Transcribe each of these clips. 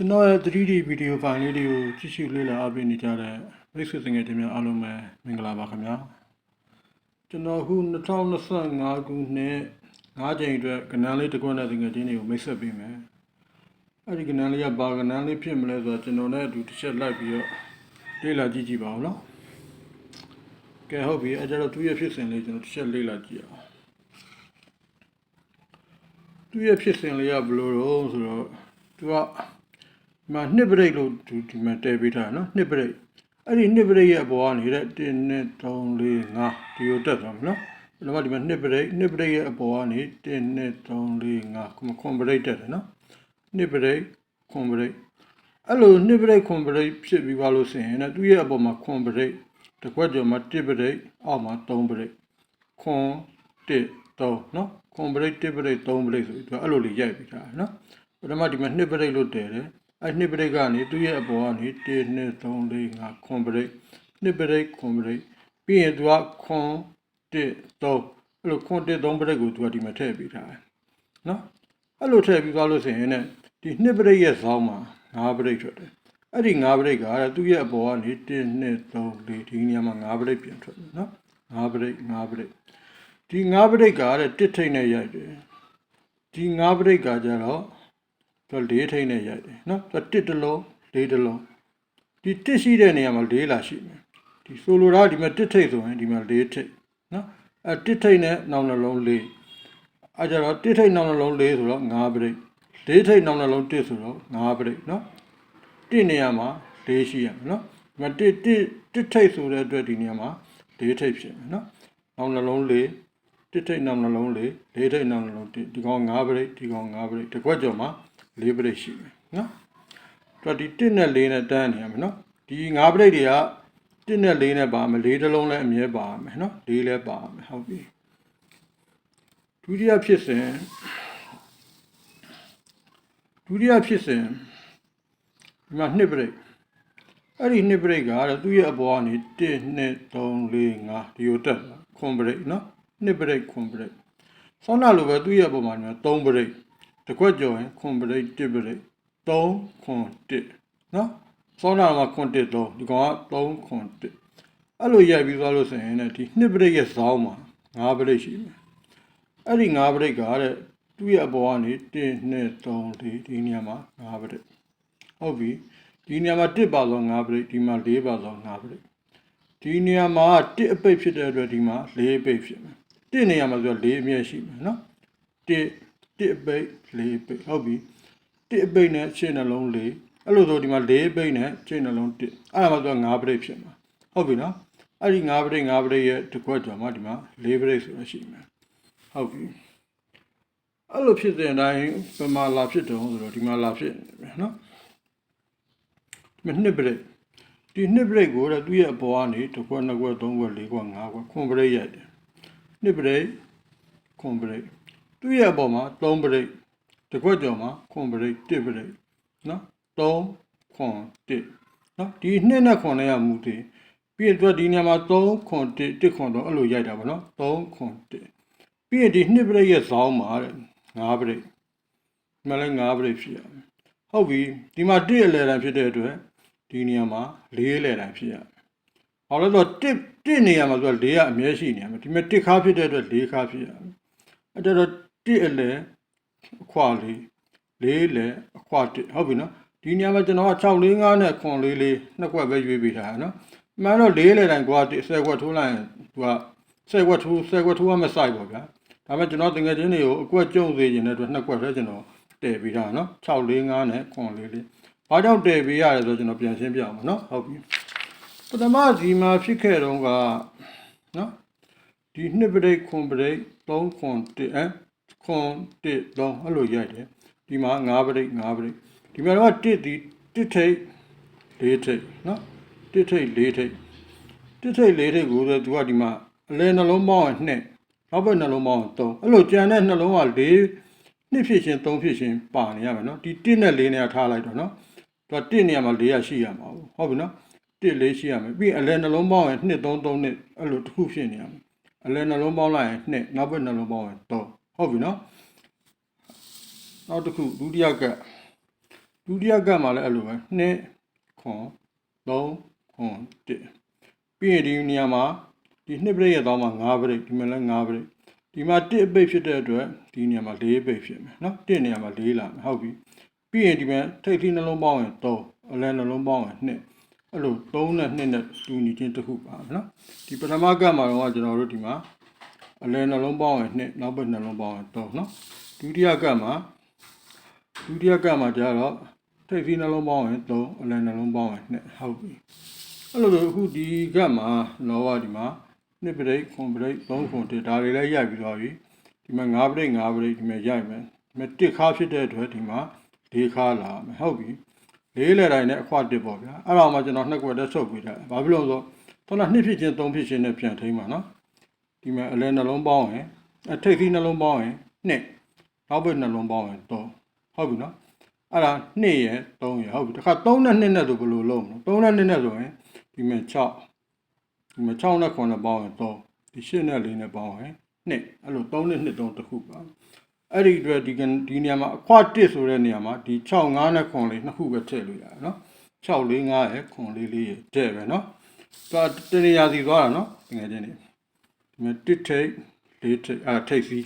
ကျွန်တော်ရဲ့ 3D ဗီဒီယိုဖိုင်လေးတွေကိုကြည့်ရှုလေ့လာအားပေးနေကြတဲ့မိတ်ဆွေစငယ်တင်များအားလုံးပဲမင်္ဂလာပါခင်ဗျာကျွန်တော်အခု2025ခုနှစ်9ချိန်အတွက်ကဏ္ဍလေးတစ်ခုနဲ့တကယ်ချင်းတွေကိုမိတ်ဆက်ပေးမယ်အဲ့ဒီကဏ္ဍလေးကဘာကဏ္ဍလေးဖြစ်မလဲဆိုတော့ကျွန်တော်နဲ့အတူတစ်ချက်လိုက်ပြီးတော့လေ့လာကြည့်ကြည့်ပါဦးနော်ကဲဟုတ်ပြီအဲ့ကြတော့သူ့ရဲ့ဖြစ်စဉ်လေးကျွန်တော်တစ်ချက်လေ့လာကြည့်အောင်သူ့ရဲ့ဖြစ်စဉ်လေးကဘယ်လိုတော့ဆိုတော့သူကဒီ မှာနှစ်ပရိတ်လို့ဒီဒီမှာတည်ပေးထားတာနော်နှစ်ပရိတ်အဲ့ဒီနှစ်ပရိတ်ရဲ့အပေါ်ကနေတဲ့1 2 3 4 5ဒီကိုတက်သွားမယ်နော်အဲ့တော့ဒီမှာနှစ်ပရိတ်နှစ်ပရိတ်ရဲ့အပေါ်ကနေ1 2 3 4 5ခုခွန်ပရိတ်တက်တယ်နော်နှစ်ပရိတ်ခွန်ပရိတ်အဲ့လိုနှစ်ပရိတ်ခွန်ပရိတ်ဖြစ်ပြီးပါလို့ဆိုရင်လည်းသူ့ရဲ့အပေါ်မှာခွန်ပရိတ်တစ်ခွက်ကျော်မှာ1ပရိတ်အောက်မှာ3ပရိတ်ခွန်1 3နော်ခွန်ပရိတ်1ပရိတ်3ပရိတ်ဆိုပြီးသူကအဲ့လိုလေးရိုက်ပြီးထားတယ်နော်ပထမဒီမှာနှစ်ပရိတ်လို့တည်တယ် အဲ့နှစ်ပရိတ်ကနေသူ့ရဲ့အပေါ်ကနေ1 2 3 4 5ခွန်ပရိတ်နှစ်ပရိတ်ခွန်ပရိတ်ပြီးရင်သူကခွန်1 3အဲ့လိုခွန်1 3ပရိတ်ကိုသူကဒီမှာထည့်ပေးထားတယ်နော်အဲ့လိုထည့်ပြီးသွားလို့ဆိုရင်ねဒီနှစ်ပရိတ်ရဲ့ဇောင်းမှာ5ပရိတ်ထွက်တယ်အဲ့ဒီ5ပရိတ်ကသူ့ရဲ့အပေါ်ကနေ1 2 3 4ဒီနေရာမှာ5ပရိတ်ပြန်ထွက်တယ်နော်5ပရိတ်5ပရိတ်ဒီ5ပရိတ်ကတဲ့တစ်ထိတ်နဲ့ရိုက်တယ်ဒီ5ပရိတ်ကကြတော့ သူက၄ထိပ်နဲ့ရိုက်တယ်နော်သူကတစ်တလုံး၄တလုံးဒီတစ်ရှိတဲ့နေရာမှာ၄လာရှိမယ်ဒီဆိုလိုတာကဒီမှာတစ်ထိပ်ဆိုရင်ဒီမှာ၄ထိပ်နော်အဲတစ်ထိပ်နဲ့နောက်နှလုံး၄အဲကြတော့တစ်ထိပ်နောက်နှလုံး၄ဆိုတော့၅ပရိတ်၄ထိပ်နောက်နှလုံးတစ်ဆိုတော့၅ပရိတ်နော်တစ်နေရာမှာ၄ရှိရမယ်နော်ဒီမှာတစ်တစ်တစ်ထိပ်ဆိုတဲ့အတွက်ဒီနေရာမှာ၄ထိပ်ဖြစ်မယ်နော်နောက်နှလုံး၄တစ်ထိပ်နောက်နှလုံး၄၄ထိပ်နောက်နှလုံးတစ်ဒီကောင်၅ပရိတ်ဒီကောင်၅ပရိတ်တစ်ခွက်ကျော်မှာ ၄ပရိတ်ရှိမယ်နော်တော့ဒီ1နဲ့4နဲ့တန်းနေရမယ်နော်ဒီ5ပရိတ်တွေက1နဲ့4နဲ့ပါမယ်4တစ်လုံးလည်းအမြဲပါမယ်နော်4လည်းပါမယ်ဟုတ်ပြီဒုတိယဖြစ်စဉ်ဒုတိယဖြစ်စဉ်ဒီမှာ2ပရိတ်အဲ့ဒီ2ပရိတ်ကတော့သူ့ရဲ့အပေါ်ကနေ1 2 3 4 5ဒီကိုတက်လာခွန်ပရိတ်နော်2ပရိတ်ခွန်ပရိတ်ဆောင်းနာလိုပဲသူ့ရဲ့အပေါ်မှာ3ပရိတ် တစ်ခွက်ကြော်ရင်ခွန်ပရိတ်တစ်ပရိတ်3ခွန်1နော်စောနာမှာခွန်1 3ဒီကောင်က3ခွန်1အဲ့လိုရိုက်ပြီးသွားလို့ဆိုရင်လည်းဒီနှစ်ပရိတ်ရဲ့ဇောင်းမှာ5ပရိတ်ရှိမယ်အဲ့ဒီ5ပရိတ်ကတဲ့သူ့ရဲ့အပေါ်ကနေ1 2 3 4ဒီနေရာမှာ5ပရိတ်ဟုတ်ပြီဒီနေရာမှာ1ပါဆုံး5ပရိတ်ဒီမှာ4ပါဆုံး5ပရိတ်ဒီနေရာမှာ1အပိတ်ဖြစ်တဲ့အတွက်ဒီမှာ4အပိတ်ဖြစ်မယ်1နေရာမှာဆိုတော့4အမြဲရှိမယ်နော်1 တစ်အပိတ်၄ပိတ်ဟုတ်ပြီတစ်အပိတ်နဲ့ခြေနှလုံး၄အဲ့လိုဆိုဒီမှာ၄ပိတ်နဲ့ခြေနှလုံးတစ်အဲ့ဒါမှဆို၅ပိတ်ဖြစ်မှာဟုတ်ပြီနော်အဲ့ဒီ၅ပိတ်၅ပိတ်ရဲ့တစ်ခွက်ကျော်မှာဒီမှာ၄ပိတ်ဆိုရရှိမယ်ဟုတ်ပြီအဲ့လိုဖြစ်တဲ့အတိုင်းပမာလာဖြစ်တော့ဆိုတော့ဒီမှာလာဖြစ်နေတယ်နော်ဒီမှာနှစ်ပိတ်ဒီနှစ်ပိတ်ကိုတော့သူ့ရဲ့အပေါ်ကနေတစ်ခွက်နှစ်ခွက်သုံးခွက်လေးခွက်ငါးခွက်ခွန်ပိတ်ရိုက်တယ်နှစ်ပိတ်ခွန်ပိတ် သူ့ရဲ့အပေါ်မှာ3ပရိတ်တစ်ခွက်ကျော်မှာခွန်ပရိတ်1ပရိတ်နော်3ခွန်1နော်ဒီနှစ်နဲ့ခွန်နဲ့ရမူတည်ပြီးရင်သူကဒီနေရာမှာ3ခွန်1 1ခွန်တော့အဲ့လိုရိုက်တာပါနော်3ခွန်1ပြီးရင်ဒီနှစ်ပရိတ်ရဲ့ဇောင်းမှာတဲ့5ပရိတ်ဒီမှာလည်း5ပရိတ်ဖြစ်ရမယ်ဟုတ်ပြီဒီမှာ1အလဲတန်းဖြစ်တဲ့အတွက်ဒီနေရာမှာ4အလဲတန်းဖြစ်ရမယ်ဘာလို့လဲဆိုတော့1 1နေရာမှာဆိုတော့4ကအမြဲရှိနေရမယ်ဒီမှာ1ခါဖြစ်တဲ့အတွက်4ခါဖြစ်ရမယ်အဲ့တော့ တစ်အလဲအခွာလေးလေးလဲအခွာတစ်ဟုတ်ပြီနော်ဒီနေရာမှာကျွန်တော်က6လေး5နဲ့ခွန်လေးလေးနှစ်ခွက်ပဲရွေးပေးထားတာနော်မှန်တော့လေးလဲတိုင်းကွာတစ်10ခွက်ထိုးလိုက်ရင်သူက10ခွက်ထိုး10ခွက်ထိုးရမစိုက်ပါဗျာဒါပေမဲ့ကျွန်တော်တကယ်ချင်းတွေကိုအကွက်ကျုံစေခြင်းတဲ့အတွက်နှစ်ခွက်ပဲကျွန်တော်တည်ပေးထားနော်6လေး5နဲ့ခွန်လေးလေးဘာကြောင့်တည်ပေးရတယ်ဆိုတော့ကျွန်တော်ပြန်ရှင်းပြအောင်ပါနော်ဟုတ်ပြီပထမဒီမှာဖြစ်ခဲ့တော့ကနော်ဒီနှစ်ပရိတ်ခွန်ပရိတ်3ခွန်1အဲ ခွန်1 3အဲ့လိုရိုက်တယ်ဒီမှာ9ပရိတ်9ပရိတ်ဒီမှာတော့1ဒီ1ထိတ်4ထိတ်နော်1ထိတ်4ထိတ်1ထိတ်4ထိတ်ကိုတော့သူကဒီမှာအလဲနှလုံးပေါင်းရင်2နောက်ဘက်နှလုံးပေါင်းရင်3အဲ့လိုကြံတဲ့နှလုံးက4နှစ်ဖြစ်ချင်း3ဖြစ်ချင်းပါနေရမယ်နော်ဒီ1နဲ့4နဲ့ထားလိုက်တော့နော်သူက1နေရာမှာ4ရရှိရမှာဟုတ်ပြီနော်1 4ရှိရမယ်ပြီးအလဲနှလုံးပေါင်းရင်2 3 3နဲ့အဲ့လိုတစ်ခုဖြစ်နေရမယ်အလဲနှလုံးပေါင်းလိုက်ရင်2နောက်ဘက်နှလုံးပေါင်းရင်3 ဟုတ်ပြီနော်နောက်တစ်ခုဒုတိယကဒဒုတိယကတ်မှာလည်းအဲ့လိုပဲ2ခွန်3ခွန်1ပြီးရင်ဒီနေရာမှာဒီနှစ်ပရိတ်ရဲ့တော့မှာ9ပရိတ်ဒီမှာလည်း9ပရိတ်ဒီမှာ1အပိတ်ဖြစ်တဲ့အတွက်ဒီနေရာမှာ4ပိတ်ဖြစ်မယ်နော်1နေရာမှာ4လာမယ်ဟုတ်ပြီပြီးရင်ဒီမှာထိပ်သီးနှလုံးပေါင်းရင်3အလယ်နှလုံးပေါင်းရင်2အဲ့လို3နဲ့2နဲ့တူညီချင်းတစ်ခုပါမယ်နော်ဒီပထမကတ်မှာတော့ကျွန်တော်တို့ဒီမှာ အလယ်နှလုံးပေါင်းရင်2နောက်ဘက်နှလုံးပေါင်းရင်3နော်ဒုတိယကတ်မှာဒုတိယကတ်မှာကျတော့ထိပ်သီးနှလုံးပေါင်းရင်3အလယ်နှလုံးပေါင်းရင်2ဟုတ်ပြီအဲ့လိုလိုအခုဒီကတ်မှာလောကဒီမှာနှစ်ပရိတ်ခွန်ပရိတ်သုံးခွန်တစ်ဒါတွေလည်းရိုက်ပြီးသွားပြီဒီမှာ၅ပရိတ်၅ပရိတ်ဒီမှာရိုက်မယ်ဒီမှာတစ်ခါဖြစ်တဲ့အတွက်ဒီမှာ၄ခါလာမယ်ဟုတ်ပြီလေးလေတိုင်းနဲ့အခွတစ်ပေါ့ဗျာအဲ့တော့မှကျွန်တော်နှစ်ကွက်တက်ဆုပ်ပြီးတာဘာဖြစ်လို့လဲဆိုတော့နှစ်ဖြစ်ချင်းသုံးဖြစ်ချင်းနဲ့ပြန်ထိမ့်ပါနော် ဒီမှာအလဲနှလုံးပေါင်းရင်အထိပ်သီးနှလုံးပေါင်းရင်နှစ်နောက်ဘက်နှလုံးပေါင်းရင်သုံးဟုတ်ပြီနော်အဲ့ဒါ2ရယ်3ရယ်ဟုတ်ပြီတခါ3နဲ့2နဲ့ဆိုဘယ်လိုလုပ်မလဲ3နဲ့2နဲ့ဆိုရင်ဒီမှာ6ဒီမှာ6နဲ့9နဲ့ပေါင်းရင်3ဒီ8နဲ့4နဲ့ပေါင်းရင်2အဲ့လို3နဲ့2 3တစ်ခုပါအဲ့ဒီအတွက်ဒီကဒီနေရာမှာအခွ1ဆိုတဲ့နေရာမှာဒီ6 5နဲ့9လေးနှစ်ခုပဲထည့်လို့ရတယ်နော်6 4 5ရယ်9 4 4ရယ်တဲ့ပဲနော်ဒါတနေရာစီသွားတာနော်ငယ်ချင်းနေဒီမှာ တစ်ထိတ်လေးထိတ်အာထိတ်စီ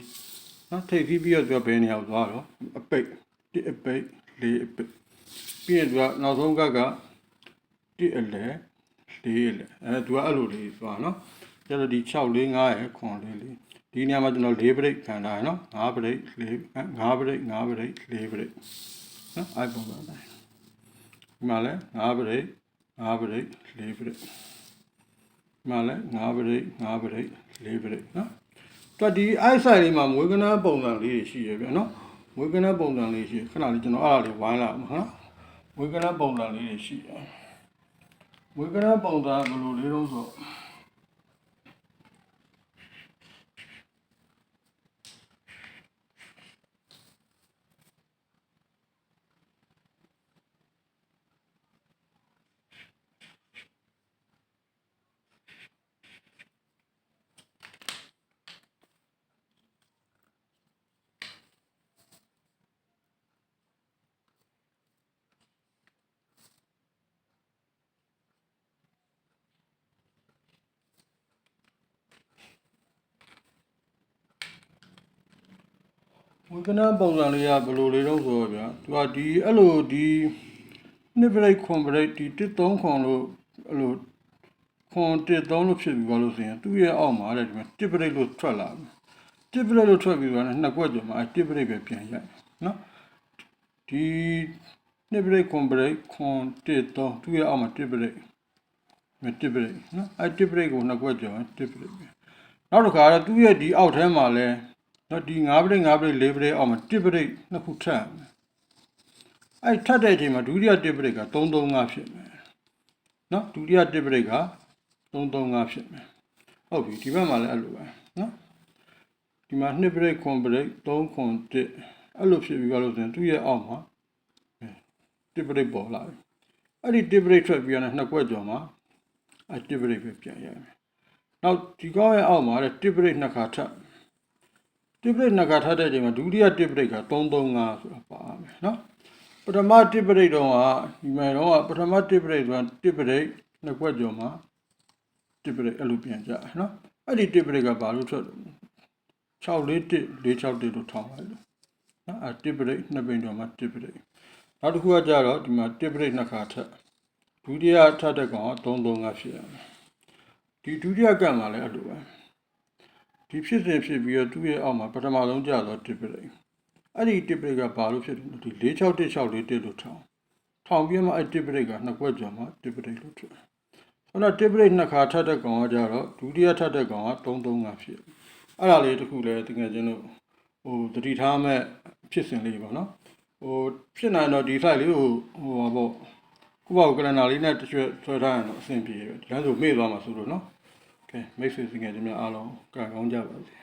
နော်ထိတ်စီပြီးတော့သူကဘယ်နေရာကိုသွားတော့အပိတ်တစ်အပိတ်လေးအပိတ်ပြီးရင်သူကနောက်ဆုံးကကတစ်အလဲလေးအလဲအဲသူကအဲ့လိုလေးသွားနော်ကျတော့ဒီ6 4 5ရယ်9 4 4ဒီနေရာမှာကျွန်တော်၄ပရိတ်ခံထားရနော်၅ပရိတ်၄၅ပရိတ်၅ပရိတ်၄ပရိတ်နော်အဲ့ပုံစံတိုင်းဒီမှာလဲ၅ပရိတ်၅ပရိတ်၄ပရိတ်ဒီမှာလဲ၅ပရိတ်၅ပရိတ်၄ပရိတ်နော်တော့ဒီအိုက်ဆိုင်လေးမှာမွေးကနန်းပုံစံလေးတွေရှိရပြန်နော်မွေးကနန်းပုံစံလေးရှိခဏလေးကျွန်တော်အဲ့ဒါလေးဝိုင်းလာမှာနော်မွေးကနန်းပုံစံလေးတွေရှိတယ်မွေးကနန်းပုံစံဘယ်လိုလေးတော့ဆို ဝေကနာပုံစံလေးကဘယ်လိုလေးတော့ဆိုတော့ဗျာသူကဒီအဲ့လိုဒီနှစ်ပရိတ်ခွန်ပရိတ်ဒီ13ခွန်လို့အဲ့လိုခွန်13လို့ဖြစ်ပြီးပါလို့ဆိုရင်သူ့ရဲ့အောက်မှာတဲ့ဒီမှာတစ်ပရိတ်လို့ထွက်လာတယ်တစ်ပရိတ်လို့ထွက်ပြီးတော့နှစ်ကွက်ကျော်မှာအဲ့တစ်ပရိတ်ပဲပြန်ရိုက်နော်ဒီနှစ်ပရိတ်ခွန်ပရိတ်ခွန်13သူ့ရဲ့အောက်မှာတစ်ပရိတ်မတစ်ပရိတ်နော်အဲ့တစ်ပရိတ်ကိုနှစ်ကွက်ကျော်တစ်ပရိတ်ပဲနောက်တစ်ခါတော့သူ့ရဲ့ဒီအောက်ထဲမှာလဲ တော့ဒီ9ပရိတ်9ပရိတ်4ပရိတ်အောက်မှာ1ပရိတ်နှစ်ခုထပ်ရမယ်အဲ့ထပ်တဲ့အချိန်မှာဒုတိယ1ပရိတ်က335ဖြစ်မယ်နော်ဒုတိယ1ပရိတ်က335ဖြစ်မယ်ဟုတ်ပြီဒီဘက်မှာလည်းအဲ့လိုပဲနော်ဒီမှာ2ပရိတ်9ပရိတ်3ခွန်1အဲ့လိုဖြစ်ပြီးတော့လို့ဆိုရင်သူ့ရဲ့အောက်မှာ1ပရိတ်ပေါ်လာပြီအဲ့ဒီ1ပရိတ်ထွက်ပြီးတော့နှစ်ကွက်ကျော်မှာအဲ့1ပရိတ်ပဲပြန်ရမယ်နောက်ဒီကောင်းရဲ့အောက်မှာလည်း1ပရိတ်နှစ်ခါထပ် တစ်ပရိတ်နှစ်ခါထားတဲ့အချိန်မှာဒုတိယတစ်ပရိတ်က335ဆိုတာပါမယ်နော်ပထမတစ်ပရိတ်တော့ကဒီမှာတော့ပထမတစ်ပရိတ်ကတစ်ပရိတ်နှစ်ခွက်ကျော်မှာတစ်ပရိတ်အဲ့လိုပြန်ကြနော်အဲ့ဒီတစ်ပရိတ်ကဘာလို့ထွက်6လေးတစ်461လို့ထောင်းလိုက်လို့နော်အဲ့တစ်ပရိတ်နှစ်ပိန်ကျော်မှာတစ်ပရိတ်နောက်တစ်ခုကကြတော့ဒီမှာတစ်ပရိတ်နှစ်ခါထပ်ဒုတိယထပ်တဲ့ကောင်က335ဖြစ်ရမယ်ဒီဒုတိယကံမှာလည်းအဲ့လိုပဲ ဒီဖြစ်စဉ်ဖြစ်ပြီးတော့သူ့ရဲ့အောက်မှာပထမဆုံးကြတော့တစ်ပရိတ်အဲ့ဒီတစ်ပရိတ်ကဘာလို့ဖြစ်တယ်လဲဒီ4616လေးတစ်လို့ထောင်းထောင်းပြီးမှအဲ့တစ်ပရိတ်ကနှစ်ခွက်ကျော်မှတစ်ပရိတ်လို့ထွက်ဆိုတော့တစ်ပရိတ်နှစ်ခါထပ်တဲ့ကောင်ကကြတော့ဒုတိယထပ်တဲ့ကောင်က335ဖြစ်အဲ့ဒါလေးတခုလည်းတကယ်ချင်းလို့ဟိုတတိထားမဲ့ဖြစ်စဉ်လေးပေါ့နော်ဟိုဖြစ်နိုင်တော့ဒီ site လေးကိုဟိုပါပေါ့ကိုပေါ့ကလန်နာလေးနဲ့တစ်ချက်ဆွဲထားရင်တော့အဆင်ပြေတယ်လမ်းဆိုမေ့သွားမှာဆိုလို့နော် ကဲမိတ်ဆွေစင်ငယ်ချင်းများအားလုံးကံကောင်းကြပါစေ